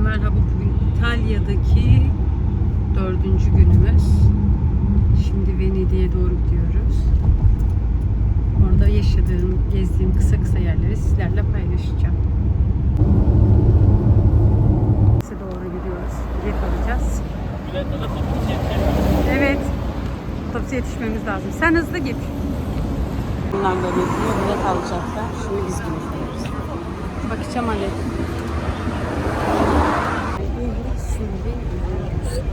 merhaba. Bugün İtalya'daki dördüncü günümüz. Şimdi Venedik'e doğru gidiyoruz. Orada yaşadığım, gezdiğim kısa kısa yerleri sizlerle paylaşacağım. Size doğru gidiyoruz. Bilet alacağız. Evet. Otobüse yetişmemiz lazım. Sen hızlı git. Bunlar da bekliyor, bilet alacaklar. Şimdi biz gidiyoruz. Bakacağım Ali. Şimdi gidiyoruz.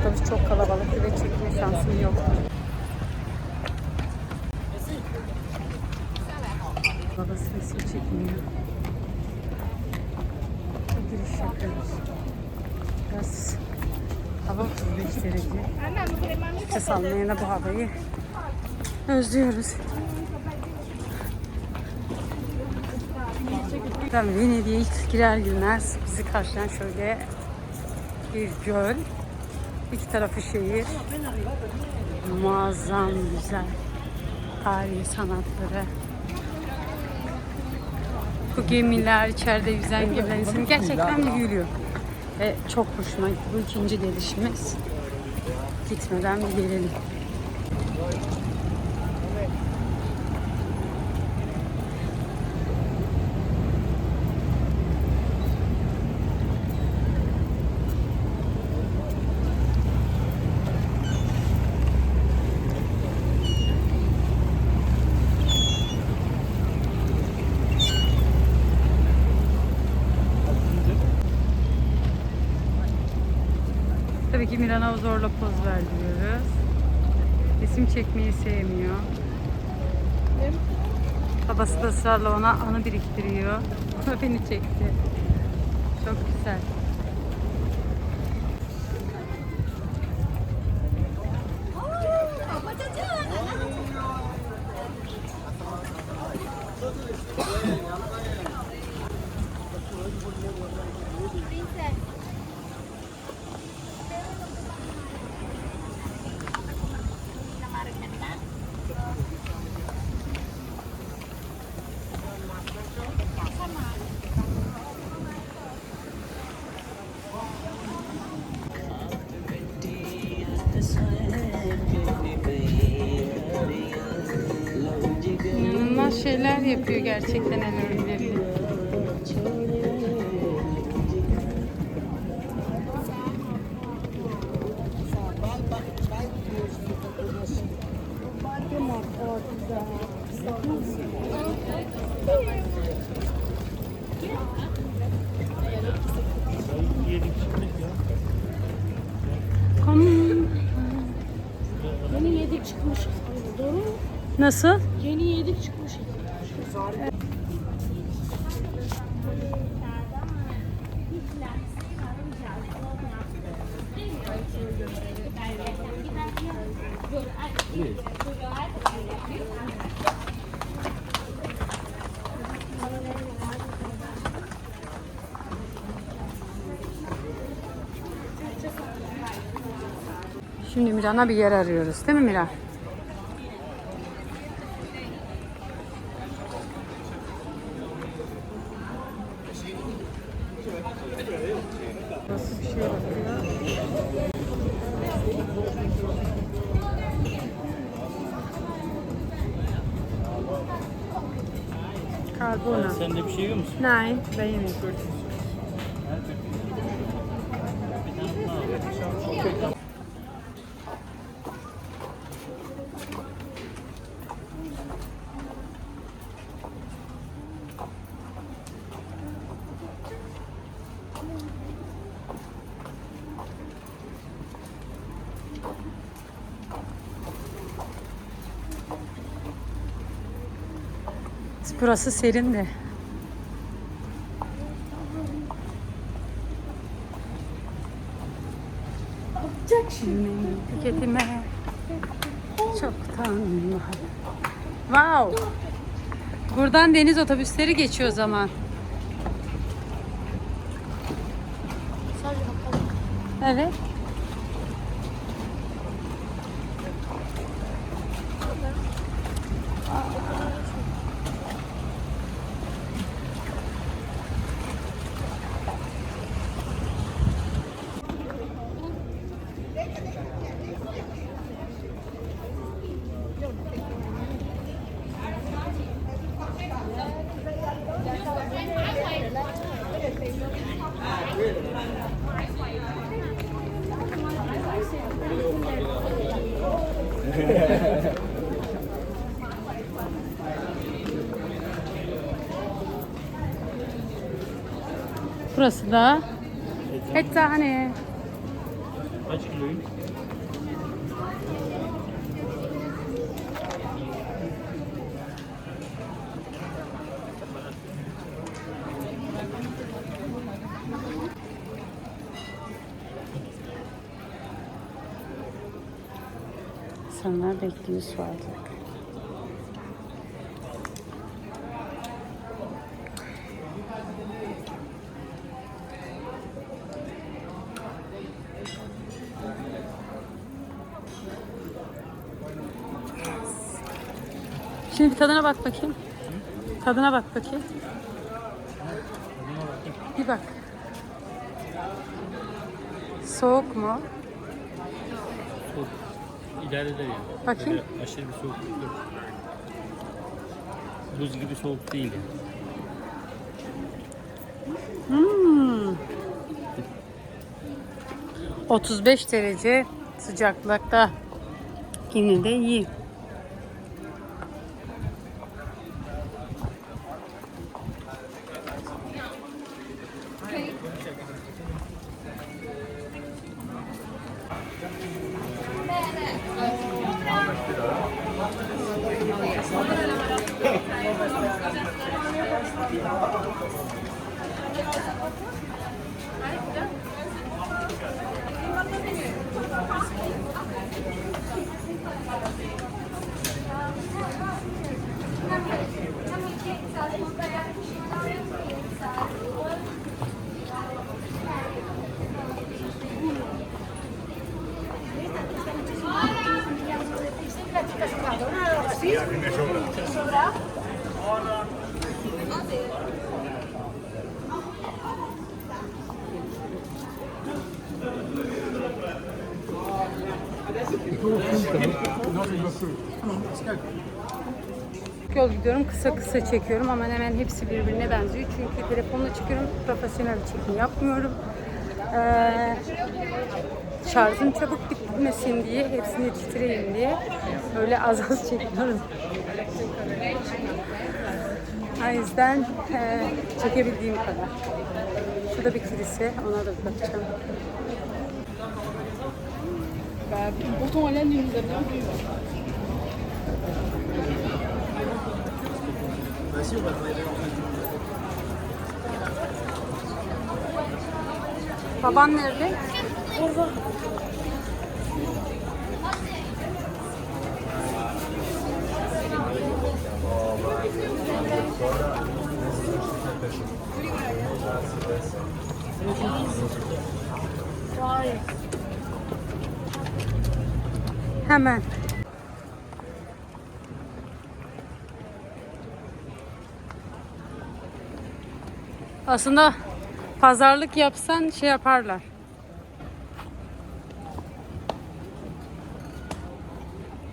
Otobüs çok kalabalık ve çekme şansım yok. Babası çekmiyor. Bir giriş yapıyoruz. Biraz hava 35 derece. Nefes almaya da bu havayı özlüyoruz. Tabii Venedik'e ilk girer girmez bizi karşılayan şöyle bir göl. İki tarafı şehir. Muazzam güzel. Tarihi sanatları. Bu gemiler, içeride yüzen gemiler insanı gerçekten büyülüyor. Ve çok hoşuma gitti. Bu ikinci gelişimiz. Gitmeden bir gelelim. Tabii ki Miran'a zorla poz ver diyoruz. Resim çekmeyi sevmiyor. Babası da ısrarla ona anı biriktiriyor. Beni çekti. Çok güzel. Yapıyor gerçekten el. Kom- Yeni yedik çıkmış. Doğru mu? Nasıl? Yeni yedik çıkmış. Şimdi Miran'a bir yer arıyoruz değil mi Miran? Nasıl bir şey bakıyor? Karbona. Sen de bir şey yiyor musun? Nein. Burası serin. Şimdi memleketime çoktan. Wow. Buradan deniz otobüsleri geçiyor o zaman. Evet. Burası da ethane. Kaç kiloyum? İnsanlar bekliyor su. Şimdi bir tadına bak bakayım. Tadına bak bakayım. Bir bak. Soğuk mu? Soğuk. İdare eder yani. Bakayım. Böyle aşırı bir soğukluk yok. Buz gibi soğuk değil yani. Hmm. 35 derece sıcaklıkta yine de iyi. Não, não, não. Yol gidiyorum kısa kısa çekiyorum ama hemen hepsi birbirine benziyor. Çünkü telefonla çekiyorum profesyonel çekim yapmıyorum. Ee, şarjım çabuk bitmesin diye hepsini yetiştireyim diye öyle az az çekiyorum. O yüzden e, çekebildiğim kadar. Şurada bir kilise ona da bakacağım. Bah, pourtant, il nous a bien vu. Baban nerede? Hemen. Aslında pazarlık yapsan şey yaparlar.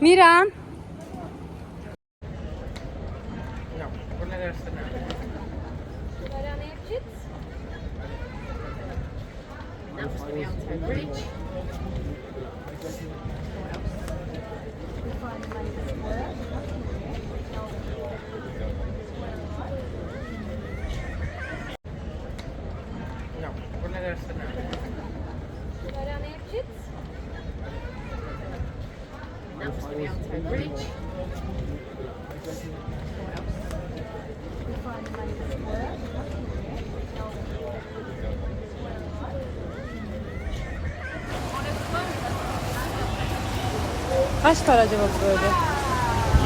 Miran. Kaç para acaba bu böyle?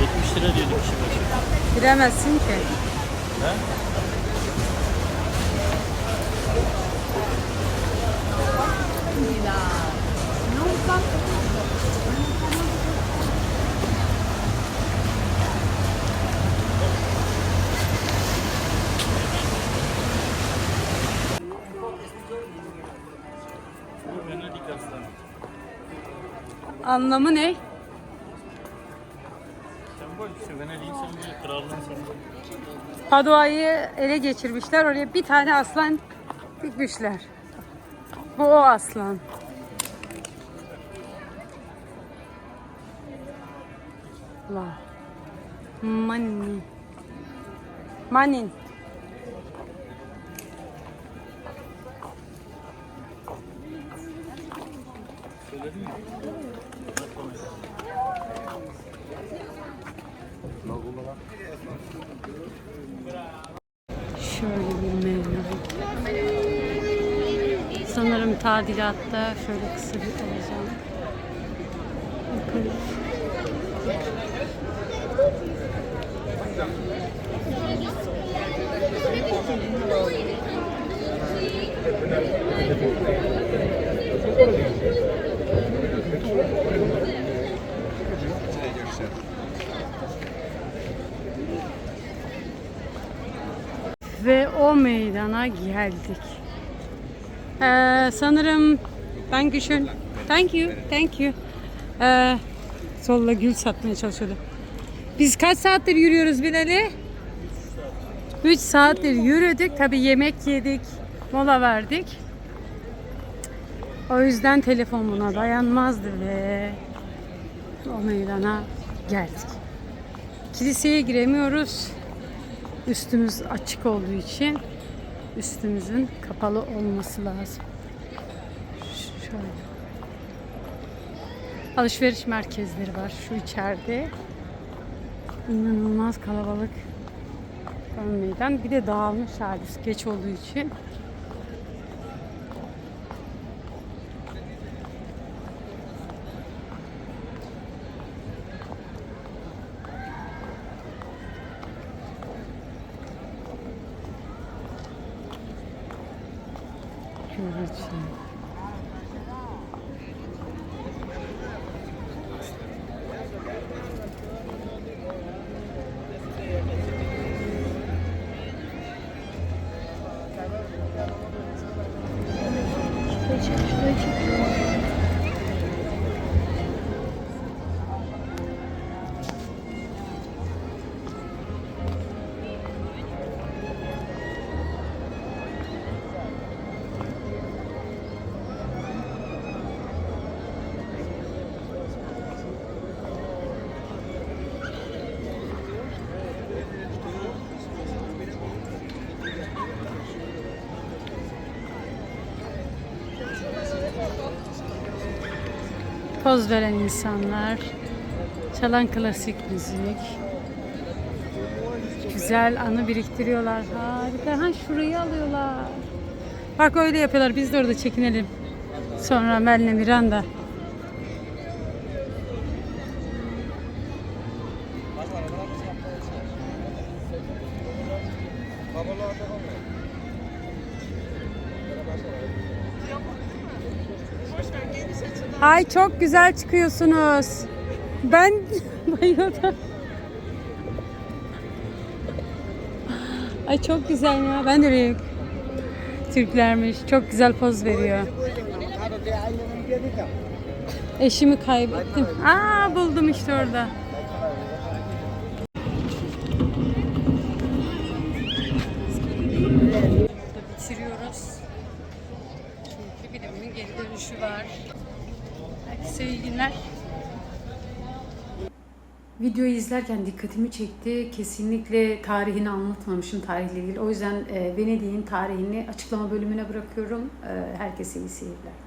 70 lira diyorduk kişi başı. Bilemezsin ki. Ha? Venedik Anlamı ne? Padoa'yı ele geçirmişler. Oraya bir tane aslan Gitmişler. Bu o aslan. Wow. Money. Money. Sanırım tadilatta şöyle kısa bir alacağım. Yukarı. Ve o meydana geldik. Ee, sanırım ben Gülşen. Thank you, thank you. Ee, solla gül satmaya çalışıyordu. Biz kaç saattir yürüyoruz Binali? 3 saattir yürüdük. Tabi yemek yedik, mola verdik. O yüzden telefon buna dayanmazdı ve o meydana geldik. Kiliseye giremiyoruz. Üstümüz açık olduğu için üstümüzün kapalı olması lazım. Şöyle. Alışveriş merkezleri var şu içeride. İnanılmaz kalabalık ön meydan. Bir de dağılmış hali geç olduğu için. Şurayı çek, şurayı çek. Poz veren insanlar, çalan klasik müzik. Güzel anı biriktiriyorlar. Harika. Ha şurayı alıyorlar. Bak öyle yapıyorlar. Biz de orada çekinelim. Sonra Melne Miranda. Ay çok güzel çıkıyorsunuz. Ben bayıldım. Ay çok güzel ya. Ben de bir Türklermiş. Çok güzel poz veriyor. Eşimi kaybettim. Aa buldum işte orada. Bitiriyoruz. Çünkü birimin geri dönüşü var. İyi günler. Videoyu izlerken dikkatimi çekti. Kesinlikle tarihini anlatmamışım tarihle ilgili. O yüzden e, Venedik'in tarihini açıklama bölümüne bırakıyorum. E, herkese iyi seyirler.